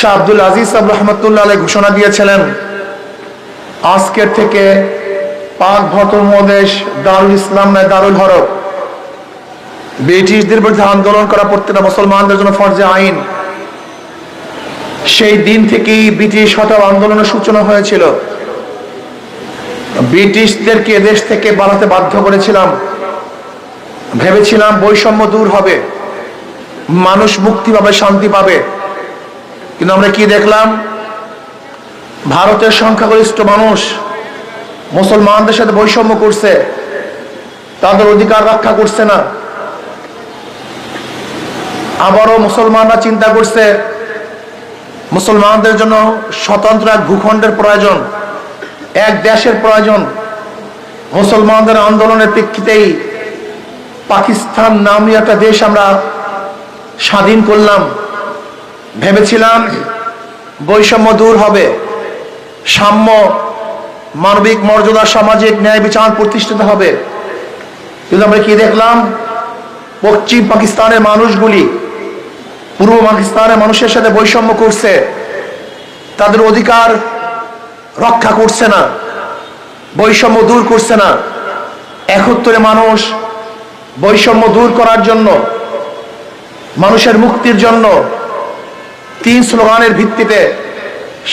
শাহ আব্দুল আজিজ সাহেব রহমতুল্লাহ ঘোষণা দিয়েছিলেন, আজকের থেকে পাক ভটমদেশ দারুল ইসলাম নয় দারুল হরব ব্রিটিশদের বিরুদ্ধে আন্দোলন করা প্রত্যেকটা মুসলমানদের জন্য ফরজে আইন। সেই দিন থেকেই ব্রিটিশ হটাও আন্দোলনের সূচনা হয়েছিল। ব্রিটিশদেরকে এদেশ থেকে বাড়াতে বাধ্য করেছিলাম। ভেবেছিলাম বৈষম্য দূর হবে। মানুষ মুক্তি পাবে, শান্তি পাবে। কিন্তু আমরা কি দেখলাম? ভারতের সংখ্যাগরিষ্ঠ মানুষ মুসলমানদের সাথে বৈষম্য করছে, তাদের অধিকার রক্ষা করছে না। আবারও মুসলমানরা চিন্তা করছে, মুসলমানদের জন্য স্বতন্ত্র এক ভূখণ্ডের প্রয়োজন, এক দেশের প্রয়োজন। মুসলমানদের আন্দোলনের প্রেক্ষিতেই পাকিস্তান নামী একটা দেশ আমরা স্বাধীন করলাম। ভেবেছিলাম বৈষম্য দূর হবে। সাম্য, মানবিক মর্যাদা, সামাজিক ন্যায় বিচার প্রতিষ্ঠিত হবে। কিন্তু আমরা কি দেখলাম? পশ্চিম পাকিস্তানের মানুষগুলি, পূর্ব পাকিস্তানের মানুষের সাথে বৈষম্য করছে। তাদের অধিকার রক্ষা করছে না, বৈষম্য দূর করছে না। একত্তরে মানুষ বৈষম্য দূর করার জন্য, মানুষের মুক্তির জন্য তিন স্লোগানের ভিত্তিতে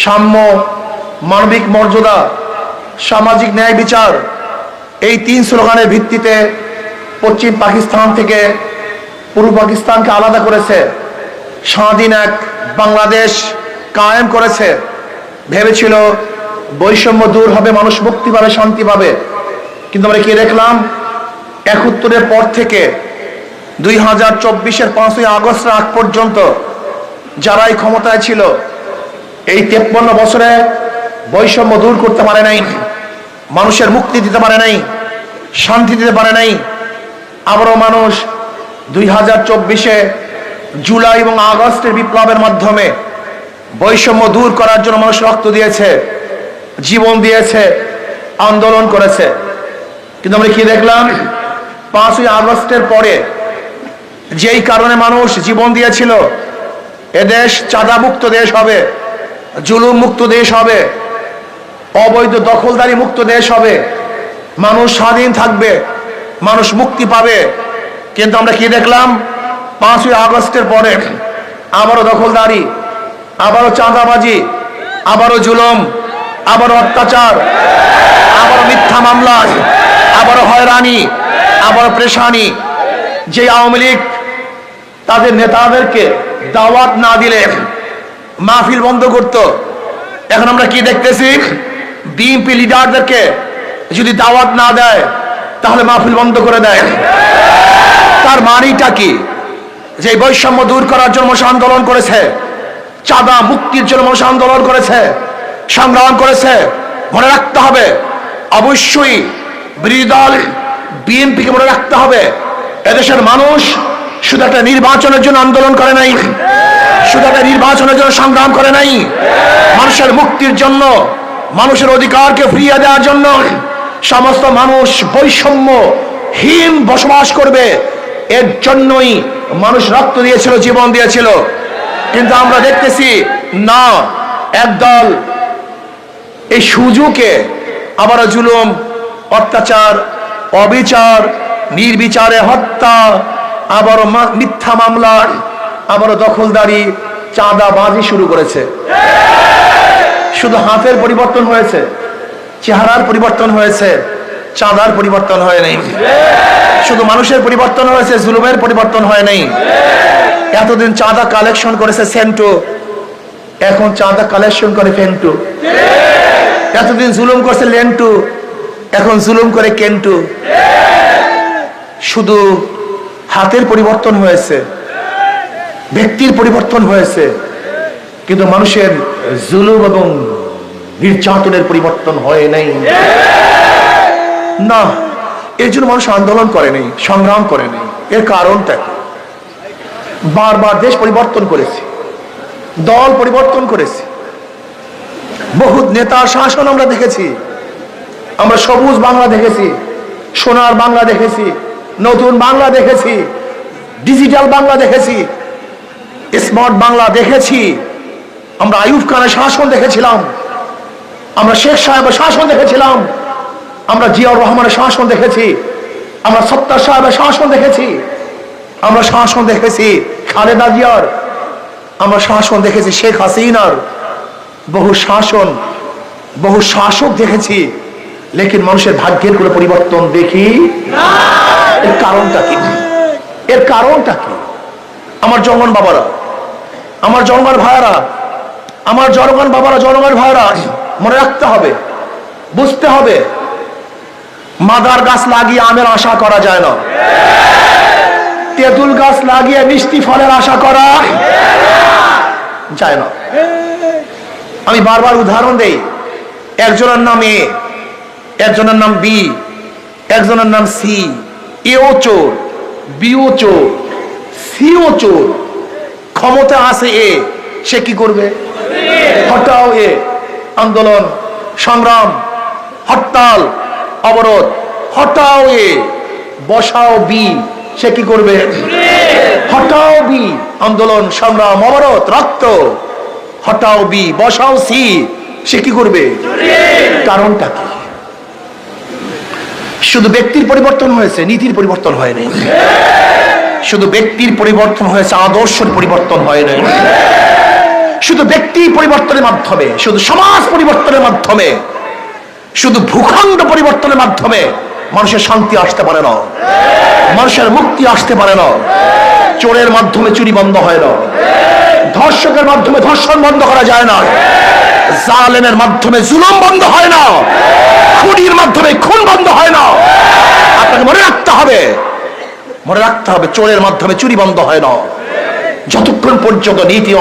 সাম্য, মানবিক মর্যাদা, সামাজিক ন্যায় বিচার, এই তিন স্লোগানের ভিত্তিতে পশ্চিম পাকিস্তান থেকে পূর্ব পাকিস্তানকে আলাদা করেছে। স্বাধীন এক বাংলাদেশ কায়েম করেছে। ভেবেছিল বৈষম্য দূর হবে, মানুষ মুক্তি পাবে, শান্তি পাবে। কিন্তু আমরা কি দেখলাম? একাত্তরের পর থেকে দুই হাজার চব্বিশের পাঁচই আগস্ট আগ পর্যন্ত যারাই ক্ষমতায় ছিল, এই তেপ্পন্ন বছরে বৈষম্য দূর করতে পারে নাই, মানুষের মুক্তি দিতে পারে নাই, শান্তি দিতে পারে নাই। আবারও মানুষ দুই হাজার চব্বিশে জুলাই এবং আগস্টের বিপ্লবের মাধ্যমে বৈষম্য দূর করার জন্য মানুষ রক্ত দিয়েছে, জীবন দিয়েছে, আন্দোলন করেছে। কিন্তু আমরা কি দেখলাম? পাঁচই আগস্টের পরে যেই কারণে মানুষ জীবন দিয়েছিল এদেশ চাঁদা মুক্ত দেশ হবে জুলুম মুক্ত দেশ হবে, অবৈধ দখলদারি মুক্ত দেশ হবে। মানুষ স্বাধীন থাকবে, মানুষ মুক্তি পাবে। কিন্তু আমরা কি দেখলাম? পাঁচই আগস্টের পরে আবারও দখলদারি, আবারও চাঁদাবাজি, আবারও জুলুম, আবারও অত্যাচার, আবারও মিথ্যা মামলা, আবারও হয়রানি, আবারও প্রেশানি যে আওয়ামী লীগ তাদের নেতাদেরকে দাওয়াত না দিলে মাহফিল বন্ধ করত। এখন আমরা কি দেখতেছি? বিএনপি লিডারদেরকে যদি দাওয়াত না দেয়, তাহলে মাহফিল বন্ধ করে দেয়। তার মানিটা কি? যে বৈষম্য দূর করার জন্য মানুষ আন্দোলন করেছে, চাঁদা মুক্তির জন্য মানুষ আন্দোলন করেছে, সংগ্রাম করেছে, মনে রাখতে হবে, অবশ্যই বিরোধী দল বিএনপিকে মনে রাখতে হবে। এদেশের মানুষ শুধু একটা নির্বাচনের জন্য আন্দোলন করে নাই। শুধু একটা নির্বাচনের জন্য সংগ্রাম করে নাই। মানুষের মুক্তির জন্য, মানুষের অধিকারকে ফিরিয়ে দেওয়ার জন্য সমস্ত মানুষ বৈষম্য হীন বসবাস করবে। এর জন্যই মানুষ রক্ত দিয়েছিল, জীবন দিয়েছিল। কিন্তু আমরা দেখতেছি, না, একদল এই সুযোগে আবারও জুলুম, অত্যাচার, অবিচার, নির্বিচারে হত্যা আবারও মিথ্যা মামলা, আবারও দখলদারি চাঁদা চাঁদাবাজি শুরু করেছে। শুধু হাতের পরিবর্তন হয়েছে, চেহারার পরিবর্তন হয়েছে, চাঁদার পরিবর্তন হয় নাই। শুধু মানুষের পরিবর্তন হয়েছে, জুলুমের পরিবর্তন হয় নাই। এতদিন চাঁদা কালেকশন করেছে সেন্টু, এখন চাঁদা কালেকশন করে ফেন্টু। এতদিন জুলুম করছে লেন্টু, এখন জুলুম করে কেন্টু। শুধু হাতের পরিবর্তন হয়েছে, ব্যক্তির পরিবর্তন হয়েছে, কিন্তু মানুষের জুলুম এবং নির্যাতনের পরিবর্তন হয় নাই। না, এর জন্য মানুষ আন্দোলন করেনি সংগ্রাম করেনি এর কারণটা বারবার দেশ পরিবর্তন করেছে, দল পরিবর্তন করেছে। বহুত নেতার শাসন আমরা দেখেছি, আমরা সবুজ বাংলা দেখেছি, সোনার বাংলা দেখেছি। নতুন বাংলা দেখেছি ডিজিটাল বাংলা দেখেছি স্মার্ট বাংলা দেখেছি। আমরা আইয়ুব খানের শাসন দেখেছিলাম, আমরা শেখ সাহেবের শাসন দেখেছিলাম, আমরা জিয়াউর রহমানের শাসন দেখেছি, আমরা সত্তার সাহেবের শাসন দেখেছি, আমরা শাসন দেখেছি খালেদা জিয়ার, আমরা শাসন দেখেছি শেখ হাসিনার। বহু শাসন, বহু শাসক দেখেছি, লেকিন মানুষের ভাগ্যের কোনো পরিবর্তন দেখি এর কারণটা কি? এর কারণটা কি? আমার জনগণ বাবারা, আমার জনগণ ভাইয়ারা, আমার জনগণ বাবারা, জনগণ ভাইয়ারা, মনে রাখতে হবে, বুঝতে হবে, মাদার গাছ লাগিয়ে আমের আশা করা যায় না। তেঁতুল গাছ লাগিয়ে মিষ্টি ফলের আশা করা যায় না। আমি বারবার উদাহরণ দেই, একজনের নাম এ, একজনের নাম বি, একজনের নাম সি এও চোর, বিও চোর, সিও চোর। ক্ষমতা আছে এ, সে কি করবে? হটাও এ, আন্দোলন, সংগ্রাম, হরতাল, অবরোধ। হটাও এ, বসাও বি, সে কি করবে? হটাও বি, আন্দোলন, সংগ্রাম, অবরোধ, রক্ত। হটাও বি, বসাও সি, সে কি করবে? কারণটা কি? শুধু ব্যক্তির পরিবর্তন হয়েছে, নীতির পরিবর্তন হয়নি শুধু ব্যক্তির পরিবর্তন হয়েছে, আদর্শের পরিবর্তন হয় নাই। শুধু ব্যক্তি পরিবর্তনের মাধ্যমে, শুধু সমাজ পরিবর্তনের মাধ্যমে, শুধু ভূখণ্ড পরিবর্তনের মাধ্যমে মানুষের শান্তি আসতে পারে না। মানুষের মুক্তি আসতে পারে না। চোরের মাধ্যমে চুরি বন্ধ হয় না। ধর্ষকের মাধ্যমে ধর্ষণ বন্ধ করা যায় না। জালেমের মাধ্যমে জুলুম বন্ধ হয় না। খুনির মাধ্যমে খুন বন্ধ হয় না। আপনাকে মনে রাখতে হবে, মনে রাখতে হবে চোরের মাধ্যমে চুরি বন্ধ হয় না। যতক্ষণ পর্যন্ত নীতি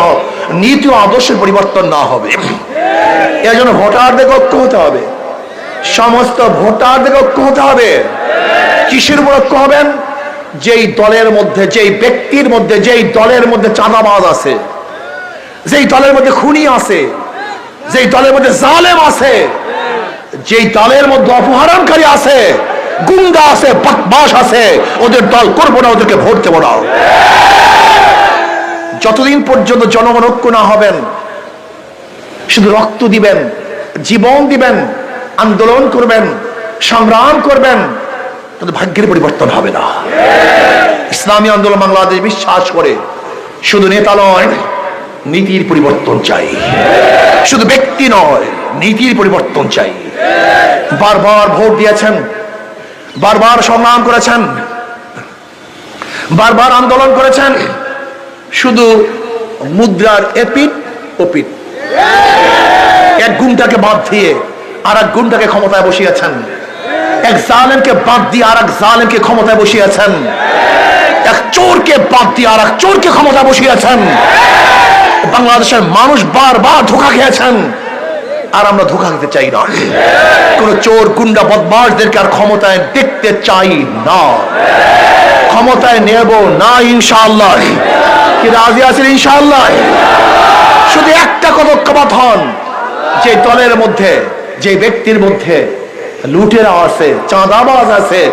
নীতি আদর্শের পরিবর্তন না হবে। এর জন্য ভোটারদের ঐক্য হতে হবে। সমস্ত ভোটারদের ঐক্য হতে হবে। কিসের উপর ঐক্য হবেন? যেই দলের মধ্যে, যেই ব্যক্তির মধ্যে, যেই দলের মধ্যে চাঁদাবাজ আছে, যেই দলের মধ্যে খুনি আছে, যেই দলের মধ্যে জালেম আছে, যেই দলের মধ্যে অপহরণকারী আছে, গুন্ডা আছে বদমাস আছে, ওদের দল করব না, ওদেরকে ভোট দেবো না। যতদিন পর্যন্ত জনগণ ঐক্য না হবেন, শুধু রক্ত দিবেন, জীবন দিবেন, আন্দোলন করবেন, সংগ্রাম করবেন তাদের ভাগ্যের পরিবর্তন হবে না। ইসলামী আন্দোলন বাংলাদেশ বিশ্বাস করে, শুধু নেতা নয়, নীতির পরিবর্তন চাই। শুধু ব্যক্তি নয়, নীতির পরিবর্তন চাই। বারবার ভোট দিয়েছেন, বারবার সংগ্রাম করেছেন, বারবার আন্দোলন করেছেন, শুধু মুদ্রার এপিট ওপিট এক গুণটাকে বাদ দিয়ে আর এক গুণটাকে ক্ষমতায় বসিয়েছেন। এক জালেমকে বাদ দিয়ে আর এক জালেমকে ক্ষমতায় বসিয়েছেন। এক চোরকে বাদ দিয়ে আর এক চোরকে ক্ষমতায় বসিয়েছেন। বাংলাদেশের মানুষ বারবার ধোকা খেয়েছেন। আর আমরা ধোকা খেতে চাই না। কোন চোর, গুন্ডা বদমাসদেরকে আর ক্ষমতায় দেখতে চাই না। ক্ষমতায় নেব না, ইনশাআল্লাহ। কি রাজি আছেন, ইনশাআল্লাহ? শুধু একটা পদক্ষেপ হন যে দলের মধ্যে, যে ব্যক্তির মধ্যে লুটেরা আছে, চাঁদাবাজ আছে।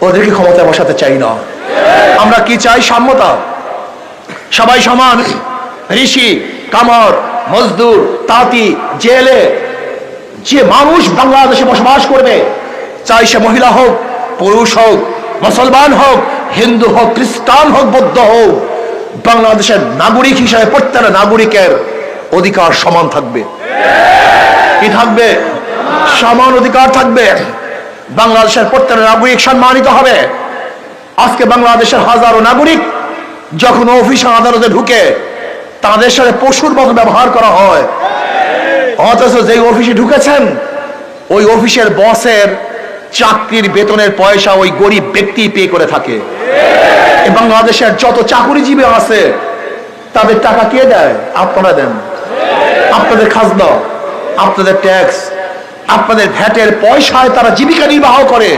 ওদেরকে ক্ষমতায় বসাতে চাই না। আমরা কি চাই সাম্যতা? সবাই সমান, ঋষি, কামর, মজদুর, তাঁতি, জেলে। যে মানুষ বাংলাদেশে বসবাস করবে, চাই সে মহিলা হোক, পুরুষ হোক, মুসলমান হোক, হিন্দু হোক, খ্রিস্টান হোক, বৌদ্ধ হোক, বাংলাদেশের নাগরিক হিসেবে প্রত্যেকটা নাগরিকের অধিকার সমান থাকবে। কি থাকবে? সমান অধিকার থাকবে। বাংলাদেশের প্রত্যেকটা নাগরিক সম্মানিত হবে। আজকে বাংলাদেশের হাজারো নাগরিক যখন অফিস আদালতে ঢুকে তাদের সাথে পশুর মতো ব্যবহার করা হয়। অথচ যে অফিসে ঢুকেছেন, ওই অফিসের বসের চাকরির বেতনের পয়সা ওই গরিব ব্যক্তি পে করে থাকে। বাংলাদেশের যত চাকরিজীবী আছে, তাদের টাকা কে দেয়? আপনারা দেন। আপনাদের খাজনা, আপনাদের ট্যাক্স আপনাদের ভ্যাটের পয়সায় তারা জীবিকা নির্বাহ করে।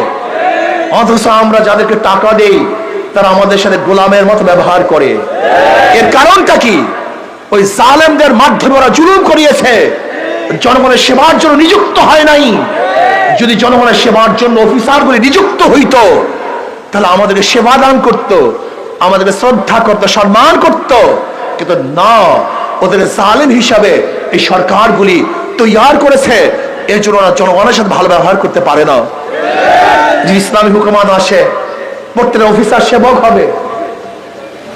অথচ আমরা যাদেরকে টাকা দেই, তারা আমাদের সাথে গোলামের মতো ব্যবহার করে। এর কারণটা কি? ওই জালেমদের মাধ্যমে ওরা জুলুম করিয়েছে। জনগণের সেবার জন্য নিযুক্ত হয় নাই। যদি জনগণের সেবার জন্য অফিসারগুলি নিযুক্ত হইতো, তাহলে আমাদেরকে সেবা দান করত আমাদেরকে শ্রদ্ধা করত, সম্মান করত। কিন্তু না, ওদের জালেম হিসাবে এই সরকারগুলি তৈয়ার করেছে। এর জন্য ওরা জনগণের সাথে ভালো ব্যবহার করতে পারে না। যে ইসলামী হুকুমান আসে, প্রত্যেকটা অফিসার সেবক হবে,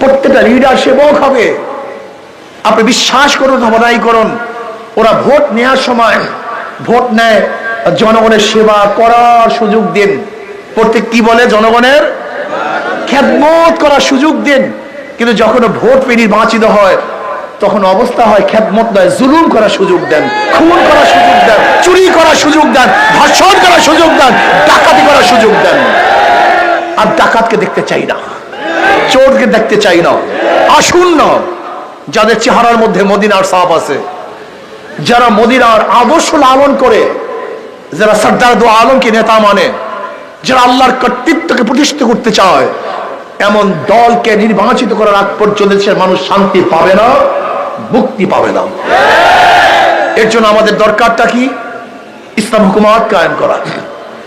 প্রত্যেকটা লিডার সেবক হবে। আপনি বিশ্বাস করুন, ধমনাই করুন, ওরা ভোট নেওয়ার সময় ভোট নেয়, জনগণের সেবা করার সুযোগ দিন। প্রত্যেক কি বলে? জনগণের খেদমত করার সুযোগ দিন। কিন্তু যখন ভোট পেয়ে নির্বাচিত হয় তখন অবস্থা হয় খেদমত নয়, জুলুম করার সুযোগ দেন, খুন করার সুযোগ দেন, চুরি করার সুযোগ দেন, ধর্ষণ করার সুযোগ দেন, ডাকাতি করার সুযোগ দেন। আর ডাকাতকে দেখতে চাই না, চোরকে দেখতে চাই না আসুন না যাদের চেহারার মধ্যে মদিনার সাপ আছে, যারা মদিনার আদর্শ লালন করে, যারা সর্দার দো আলমকে নেতা মানে যারা আল্লাহর কর্তৃত্বকে প্রতিষ্ঠিত করতে চায়, এমন দলকে নির্বাচিত করার আগ পর্যন্ত মানুষ শান্তি পাবে না। মুক্তি পাবে না। এর জন্য আমাদের দরকারটা কি? ইসলাম হুকুমাত কায়েম করা।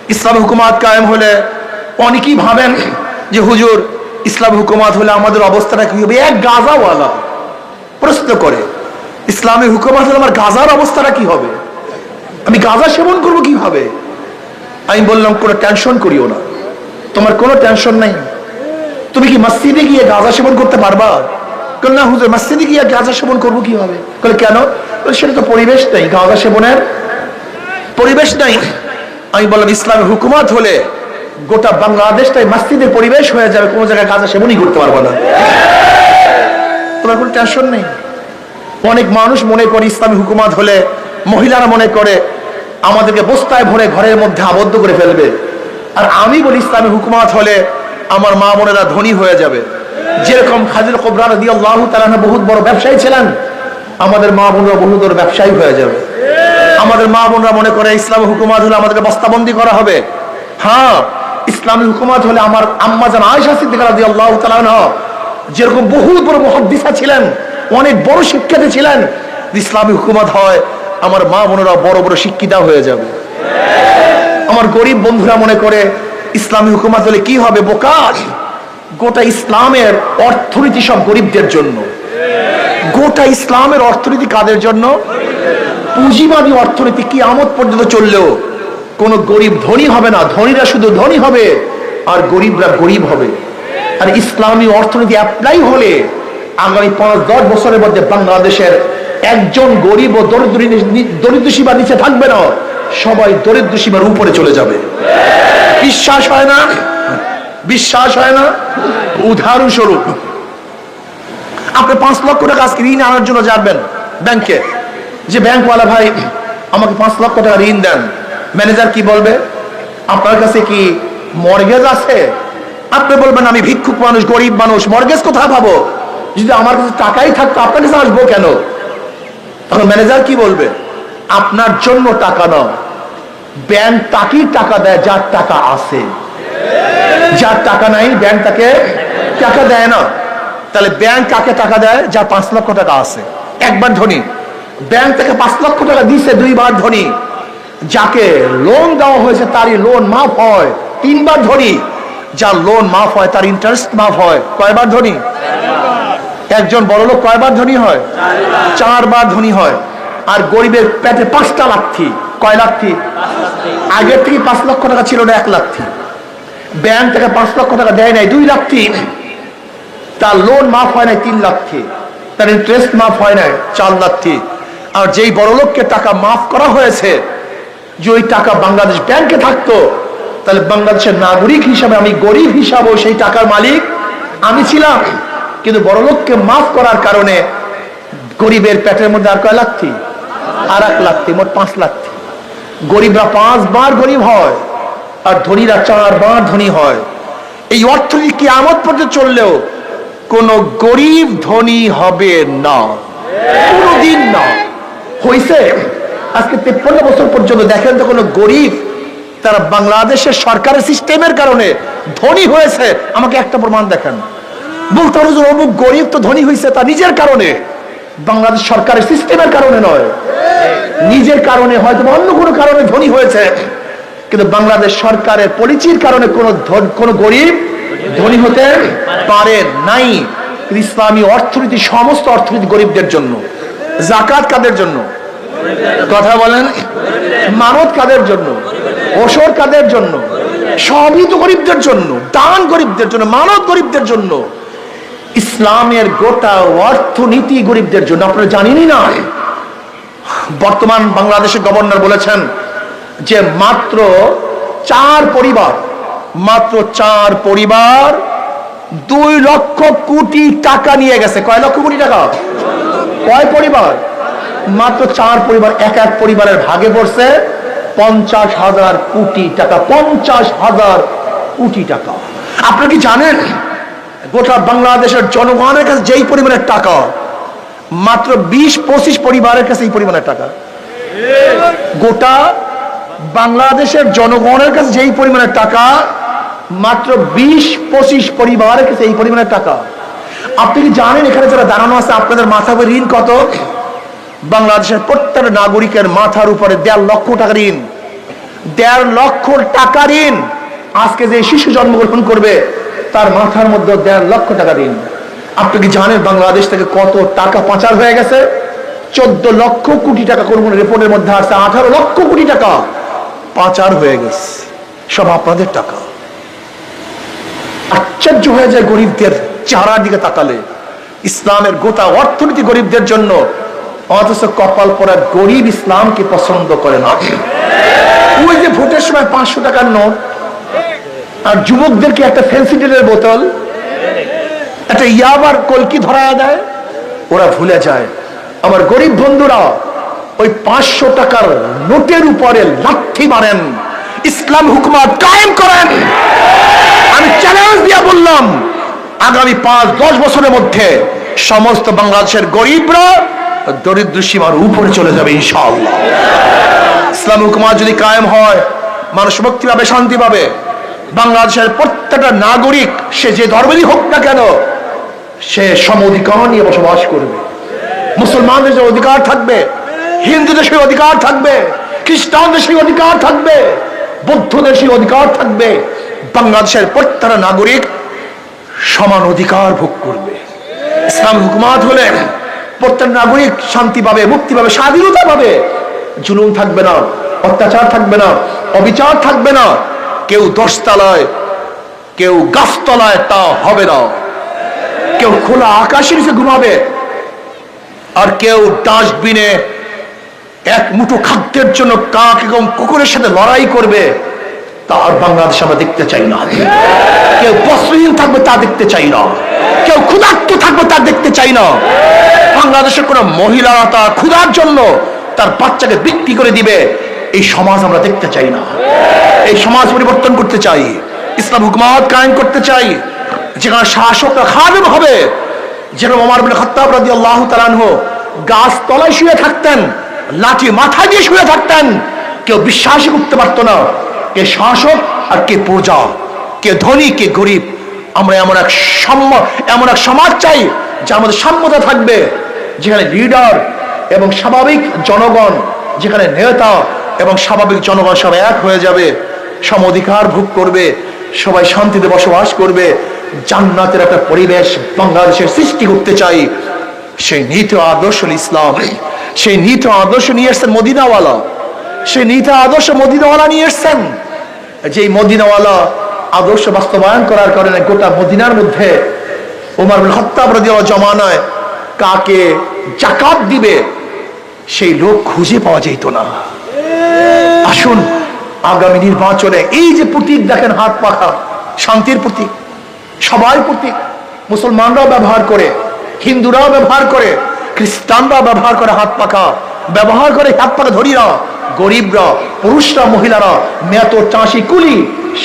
ইসলাম হুকুমাত কায়েম হলে অনেকেই ভাবেন যে, হুজুর, ইসলাম হুকুমাত হলে আমাদের অবস্থাটা কি হবে? এক গাজাওয়ালা প্রশ্ন করে, ইসলামী হুকুমাত হলে আমার গাজার অবস্থাটা কি হবে? আমি গাজা সেবন করব কীভাবে? আমি বললাম, কোনো টেনশন করিও না। তোমার কোনো টেনশন নাই। তুমি কি মসজিদে গিয়ে গাজা সেবন করতে পারবা? না হুজুর মসজিদে গিয়ে গাঁজা সেবন করব কীভাবে বলে কেন? সেটা তো পরিবেশ নেই, গাঁজা সেবনের পরিবেশ নাই। আমি বললাম, ইসলামের হুকুমত হলে গোটা বাংলাদেশটাই মসজিদের পরিবেশ হয়ে যাবে, কোনো জায়গায় গাঁজা সেবনই করতে পারব না। তোমার কোনো টেনশন নেই? অনেক মানুষ মনে করে ইসলামী হুকুমত হলে মহিলারা মনে করে আমাদেরকে বস্তায় ভরে ঘরের মধ্যে আবদ্ধ করে ফেলবে। আর আমি বলি ইসলামী হুকুমত হলে আমার মা বোনেরা ধনী হয়ে যাবে। যেরকম খাজিল কবরা দিয়ে আল্লাহ তালা বহুত বড় ব্যবসায়ী ছিলেন, আমাদের মা বোনরা বহু বড় ব্যবসায়ী হয়ে যাবে। আমাদের মা বোনরা মনে করে, ইসলামী হুকুমত হলে আমাদেরকে বস্তাবন্দি করা হবে। হ্যাঁ ইসলামী হুকুমত হলে আমার আম্মা জান আয়সা সিদ্দিকা রাদি আল্লাহ তালা যেরকম বহু বড় মহাদিসা ছিলেন, অনেক বড় শিক্ষিত ছিলেন, ইসলামী হুকুমত হয় আমার মা বোনেরা বড় বড় শিক্ষিতা হয়ে যাবে। আমার গরিব বন্ধুরা মনে করে, ইসলামী হুকুমত হলে কি হবে বোকার গোটা ইসলামের অর্থনীতি সব গরিবদের জন্য। গোটা ইসলামের অর্থনীতি কাদের জন্য? পুঁজিবাদী অর্থনীতি কি আমত পর্যন্ত চললেও কোন গরিব ধনী হবে না। ধনীরা শুধু ধনী হবে আর গরিবরা গরিব হবে। আর ইসলামী অর্থনীতি অ্যাপ্লাই হলে আগামী পাঁচ, দশ বছরের মধ্যে বাংলাদেশের একজন গরিব ও দরিদ্র দরিদ্র সীমার নিচে থাকবে না। সবাই দরিদ্র সীমার উপরে চলে যাবে। বিশ্বাস হয় না? বিশ্বাস হয় না? উদাহরণস্বরূপ, আপনি পাঁচ লক্ষ টাকা আজকে ঋণ আনার জন্য যাবেন ব্যাংকে। যে ব্যাংকওয়ালা ভাই, আমাকে পাঁচ লক্ষ টাকা ঋণ দেন। ম্যানেজার কি বলবে? আপনার কাছে কি মর্গেজ আছে? আপনি বলবেন, আমি ভিক্ষুক মানুষ, গরিব মানুষ, মর্গেজ কোথায় পাবো? যদি আমার কাছে টাকাই থাকতো, আপনার কাছে আসব কেন? তখন ম্যানেজার কি বলবে? আপনার জন্য টাকা নয়, ব্যাংক তাকেই টাকা দেয় যার টাকা আছে। যার টাকা নাই ব্যাংক তাকে টাকা দেয় না। তাহলে ব্যাংক কাকে টাকা দেয়? যার পাঁচ লক্ষ টাকা আছে। একবার ধনী। ব্যাংক থেকে পাঁচ লক্ষ টাকা দিছে দুইবার ধনী। যাকে লোন দেওয়া হয়েছে, তারই লোন মাফ হয়। তিনবার ধনী। যার লোন মাফ হয়, তার ইন্টারেস্ট মাফ হয়। কয়বার ধনী? একজন বড় লোক কয়বার ধনী হয়? চারবার ধনী হয়। আর গরিবের পেটে পাঁচটা লাথি কয় লাথি আগের থেকে পাঁচ লক্ষ টাকা ছিল না, এক লাথি ব্যাংক থেকে পাঁচ লক্ষ টাকা দেয় নাই, দুই লাখ তিন। তার লোন মাফ হয় নাই, তিন লাথি তার ইন্টারেস্ট মাফ হয় নাই, চার লাখ লাথি আর যেই বড় লোককে টাকা মাফ করা হয়েছে, যে ওই টাকা বাংলাদেশ ব্যাংকে থাকতো, তাহলে বাংলাদেশের নাগরিক হিসাবে আমি গরিব হিসাবে সেই টাকার মালিক আমি ছিলাম। কিন্তু বড় লোককে মাফ করার কারণে গরিবের পেটের মধ্যে আর কয় লাথি আর এক লাথি মোট পাঁচ লাথি গরিবরা পাঁচবার গরিব হয়। আর ধনীরা চারবার ধনী হয়। এই অর্থনীতি কি আমদ পর্যন্ত চললেও কোন গরিব ধনী হবে না। কোনদিন না। হইছে, আজকে তেপ্পন্ন বছর পর্যন্ত দেখেন তো কোনো গরিব তারা বাংলাদেশের সরকারের সিস্টেমের কারণে ধনী হয়েছে। আমাকে একটা প্রমাণ দেখান। বলতে হবে অমুক গরিব তো ধনী হয়েছে তা নিজের কারণে। বাংলাদেশ সরকারের সিস্টেমের কারণে নয়। নিজের কারণে হয়তো অন্য কোনো কারণে ধনী হয়েছে। কিন্তু বাংলাদেশ সরকারের পলিচির কারণে কোনো কোনো গরিব ধনী হতে পারে নাই। ইসলামী অর্থনীতি, সমস্ত অর্থনীতি গরিবদের জন্য। জাকাত কাদের জন্য? কথা বলেন। মানত কাদের জন্য? ওসর কাদের জন্য? সবই তো গরিবদের জন্য। দান গরিবদের জন্য, মানত গরিবদের জন্য। ইসলামের গোটা অর্থনীতি গরিবদের জন্য। আপনারা জানেনই না। বর্তমান বাংলাদেশের গভর্নর বলেছেন যে মাত্র চার পরিবার, মাত্র চার পরিবার দুই লক্ষ কোটি টাকা নিয়ে গেছে। কয় লক্ষ কোটি টাকা? কয় পরিবার? মাত্র চার পরিবার, এক এক পরিবারের ভাগে পড়ছে পঞ্চাশ হাজার কোটি টাকা, পঞ্চাশ হাজার কোটি টাকা। আপনারা কি জানেন, গোটা বাংলাদেশের জনগণের কাছে যেই পরিমাণের টাকা, মাত্র বিশ পঁচিশ পরিবারের কাছে এই পরিমাণের টাকা। গোটা বাংলাদেশের জনগণের কাছে যেই পরিমাণের টাকা, মাত্র বিশ পঁচিশ পরিবারের কাছে এই পরিমাণের টাকা। আপনি কি জানেন এখানে যারা দাঁড়ানো আছে, আপনাদের মাথা উপরে ঋণ কত? বাংলাদেশের প্রত্যেকটা নাগরিকের মাথার উপরে দেড় লক্ষ টাকা ঋণ। দেড় লক্ষ টাকা ঋণ। আজকে যে শিশু জন্মগ্রহণ করবে, তার মাথার মধ্যে দেড় লক্ষ টাকা ঋণ। আপনি কি জানেন বাংলাদেশ থেকে কত টাকা পাচার হয়ে গেছে? চোদ্দ লক্ষ কোটি টাকা কোন রিপোর্টের মধ্যে আসছে, আঠারো লক্ষ কোটি টাকা। পাচার হয়ে গেছে। সব আপনাদের টাকা। আশ্চর্য হয়ে যায় গরিবদের চেহারার দিকে তাকালে। ইসলামের গোটা অর্থনীতি গরিবদের জন্য। অথচ কপাল পরা গরিব ইসলামকে পছন্দ করে না। ওই যে ভোটের সময় পাঁচশো টাকার নোট। আর যুবকদেরকে একটা ফেন্সিডিলের বোতল। একটা ইয়াবার কলকি ধরা দেয়। ওরা ভুলে যায়। আমার গরিব বন্ধুরা ওই পাঁচশো টাকার নোটের উপরে লাঠি মারেন। ইসলাম হুকুমত কায়েম করেন। আমি চ্যালেঞ্জ দিয়ে বললাম, আগামী পাঁচ, দশ বছরের মধ্যে সমস্ত বাংলাদেশের গরিবরা দরিদ্র সীমার উপরে চলে যাবে ইনশাআল্লাহ। ইসলাম হুকুমত যদি কায়েম হয়, মানুষ মুক্তি পাবে শান্তি পাবে বাংলাদেশের প্রত্যেকটা নাগরিক, সে যে ধর্মেরই হোক না কেন, সে সম অধিকার নিয়ে বসবাস করবে। মুসলমানদের যে অধিকার থাকবে হিন্দুদের সেই অধিকার থাকবে খ্রিস্টানদের সেই অধিকার থাকবে বৌদ্ধদের সেই অধিকার থাকবে, বাংলাদেশের প্রত্যেকটা নাগরিক সমান অধিকার ভোগ করবে। ইসলাম হুকুমাত হলে প্রত্যেক নাগরিক শান্তি পাবে, মুক্তি পাবে, স্বাধীনতা পাবে। জুলুম থাকবে না, অত্যাচার থাকবে না, অবিচার থাকবে না। কেউ দশতলায়, কেউ গাছতলায় তা হবে না। কেউ খোলা আকাশের ঘুমাবে, আর কেউ ডাস্টবিনে এক মুঠো খাদ্যের জন্য কাক এবং কুকুরের সাথে লড়াই করবে, তা আর বাংলাদেশ আমরা দেখতে চাই না। কেউ বস্ত্রহীন থাকবে তা দেখতে চাই না। কেউ ক্ষুধার্ত থাকবে তা দেখতে চাই না। বাংলাদেশের কোন মহিলা তার ক্ষুধার জন্য তার বাচ্চাকে বিক্রি করে দিবে, এই সমাজ আমরা দেখতে চাই না। এই সমাজ পরিবর্তন করতে চাই। ইসলাম হুকুমাত কায়েম করতে চাই। যেখানে শাসকরা খাদেম হবে যেরকম আমার বলে খত্তাব আল্লাহ তালানহ গাছ তলায় শুয়ে থাকতেন লাঠি মাথা দিয়ে শুয়ে থাকতেন। কেউ বিশ্বাসই করতে পারতো না, কে শাসক আর কে প্রজা, কে ধনী, কে গরিব। আমরা এমন এক সাম্য, এমন এক সমাজ চাই, যার আমাদের সাম্যতা থাকবে, যেখানে লিডার এবং স্বাভাবিক জনগণ, যেখানে নেতা এবং স্বাভাবিক জনগণ সব এক হয়ে যাবে, সম অধিকার ভোগ করবে, সবাই শান্তিতে বসবাস করবে। জান্নাতের একটা পরিবেশ বাংলাদেশের সৃষ্টি করতে চাই। সেই নীতি আদর্শ ইসলাম। সেই নীতি আদর্শ নিয়ে এসছেন মদিনাওয়ালা। সেই নীতি আদর্শ মদিনাওয়ালা নিয়ে এসছেন। যে মদিনাওয়ালা আদর্শ বাস্তবায়ন করার কারণে গোটা মদিনার মধ্যে ওমর রাদিয়াল্লাহু জমানায় কাকে জাকাত দিবে, সেই লোক খুঁজে পাওয়া যেত না। আসুন, আগামী নির্বাচনে এই যে প্রতীক দেখেন হাত পাখা, শান্তির প্রতীক, সবাই প্রতীক, মুসলমানরাও ব্যবহার করে। হিন্দুরাও ব্যবহার করে, খ্রিস্টানরাও ব্যবহার করে হাত পাখা। ব্যবহার করে হাত পাখা ধরিরা গরিবরা, পুরুষরা, মহিলারা, মেয়াত চাষি কুলি,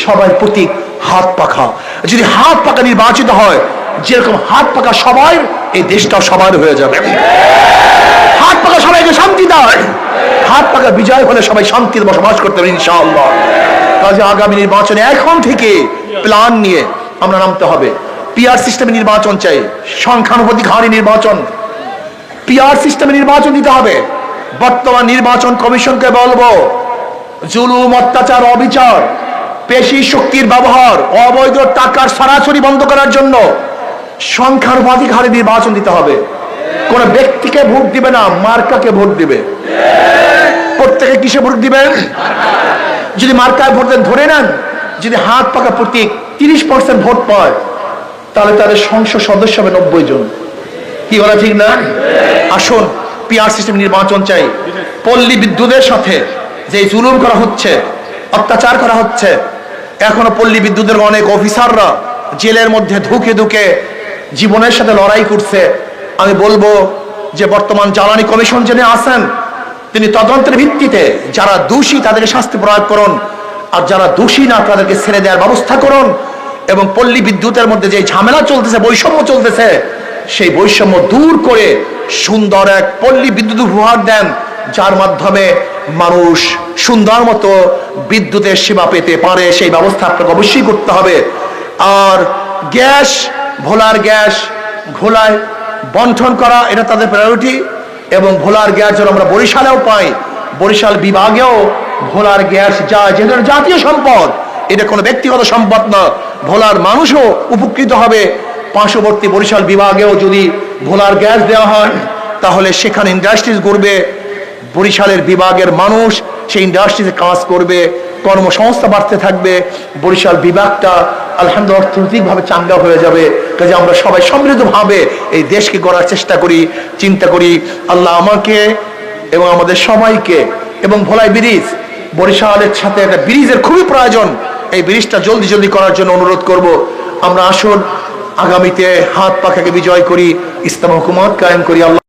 সবাই প্রতীক হাত পাখা। যদি হাত পাখা নির্বাচিত হয়, যেরকম হাত পাখা সবাই, এই দেশটাও সবার হয়ে যাবে। হাত পাখা সবাইকে শান্তি দেয় হাত পাখা বিজয় হলে সবাই শান্তির বসবাস করতে পারে ইনশাআল্লাহ। কাজে আগামী নির্বাচনে এখন থেকে প্ল্যান নিয়ে আমরা নামতে হবে। পিআর সিস্টেমে নির্বাচন চাই। সংখ্যানুপাতিক হারে নির্বাচন। পিআর সিস্টেমে নির্বাচন দিতে হবে। বর্তমান নির্বাচন কমিশনকে বলব, জুলুম, অত্যাচার, অবিচার, পেশি শক্তির ব্যবহার, অবৈধ টাকার সরাসরি বন্ধ করার জন্য সংখ্যানুপাতিক হারে নির্বাচন দিতে হবে। কোন ব্যক্তিকে ভোট দিবে না, মার্কাকে ভোট দিবে। প্রত্যেকে কিসে ভোট দিবেন যদি মার্কায় ভোট দেন, ধরে নেন। যদি হাত পাকা প্রতীক, তিরিশ পার্সেন্ট ভোট পায় তাহলে তাদের সংসদ সদস্য হবে নব্বই জন। কি বলা ঠিক না? আসুন পিআর সিস্টেম নির্বাচন চাই। পল্লী বিদ্যুতের সাথে যে জুলুম করা হচ্ছে, অত্যাচার করা হচ্ছে, এখনও পল্লী বিদ্যুতের অনেক অফিসাররা জেলের মধ্যে ধুকে ধুকে জীবনের সাথে লড়াই করছে। আমি বলব যে বর্তমান জ্বালানি কমিশন যিনি আছেন, তিনি তদন্তের ভিত্তিতে যারা দোষী তাদেরকে শাস্তি প্রয়োগ করুন, আর যারা দোষী না তাদেরকে ছেড়ে দেওয়ার ব্যবস্থা করুন। এবং পল্লী বিদ্যুতের মধ্যে যে ঝামেলা চলতেছে, বৈষম্য চলতেছে, সেই বৈষম্য দূর করে সুন্দর এক পল্লী বিদ্যুৎ উপহার দেন, যার মাধ্যমে মানুষ সুন্দর মতো বিদ্যুতের সেবা পেতে পারে। সেই ব্যবস্থা আপনাকে অবশ্যই করতে হবে। আর গ্যাস, ভোলার গ্যাস, ঘোলায় বন্টন করা, এটা তাদের প্রায়োরিটি এবং ভোলার গ্যাস যেন আমরা বরিশালেও পাই, বরিশাল বিভাগেও ভোলার গ্যাস যায় যেহেতু জাতীয় সম্পদ, এটা কোনো ব্যক্তিগত সম্পদ না ভোলার মানুষও উপকৃত হবে। পার্শ্ববর্তী বরিশাল বিভাগেও যদি ভোলার গ্যাস দেওয়া হয়, তাহলে সেখানে ইন্ডাস্ট্রিজ গড়বে। বরিশালের বিভাগের মানুষ সেই ইন্ডাস্ট্রিতে কাজ করবে, কর্মসংস্থা বাড়তে থাকবে। বরিশাল বিভাগটা আলহামদুলিল্লাহ অর্থনৈতিকভাবে চাঙ্গা হয়ে যাবে। কাজে আমরা সবাই সমৃদ্ধভাবে এই দেশকে গড়ার চেষ্টা করি, চিন্তা করি। আল্লাহ আমাকে এবং আমাদের সবাইকে এবং ভোলাই ব্রিজ, বরিশালের সাথে একটা ব্রিজের খুবই প্রয়োজন। এই ব্রিজটা জলদি জলদি করার জন্য অনুরোধ করব। আমরা আসুন, আগামীতে হাত পাখাকে বিজয় করি, ইসলাম হুকুমত কায়েম করি, আল্লাহ